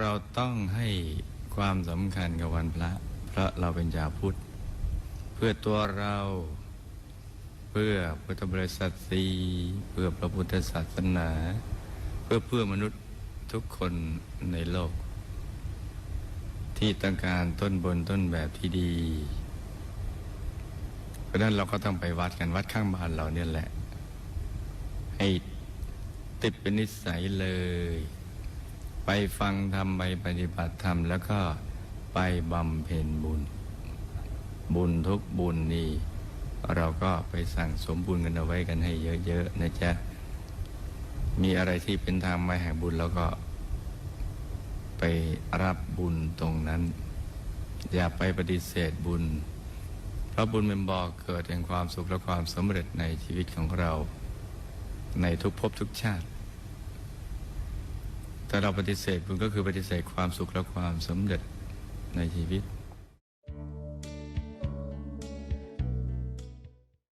เราต้องให้ความสำคัญกับวันพระ เพราะเราเป็นชาวพุทธ เพื่อตัวเราเพื่อพุทธบริษัทสีเพื่อพระพุทธศาสนา เพื่อเพื่อมนุษย์ทุกคนในโลก ที่ต้องการต้นบนต้นแบบที่ดี เพราะนั้นเราก็ต้องไปวัดกันวัดข้างบ้านเราเนี่ยแหละ ให้ติดเป็นนิสัยเลย ไปฟังธรรมไปปฏิบัติธรรม แล้วก็ไปบำเพ็ญบุญ บุญทุกบุญนี่เราก็ไปสั่งสมบุญกันเอาไว้กันให้เยอะๆนะจ๊ะ มีอะไรที่เป็นทางมาแห่งบุญแล้วก็ ไปรับบุญตรงนั้น อย่าไปปฏิเสธบุญ เพราะบุญเป็นบ่อเกิดแห่งความสุขและความสำเร็จในชีวิตของเรา ในทุกภพทุกชาติ แต่เราปฏิเสธบุญก็คือปฏิเสธความสุขและความสำเร็จในชีวิต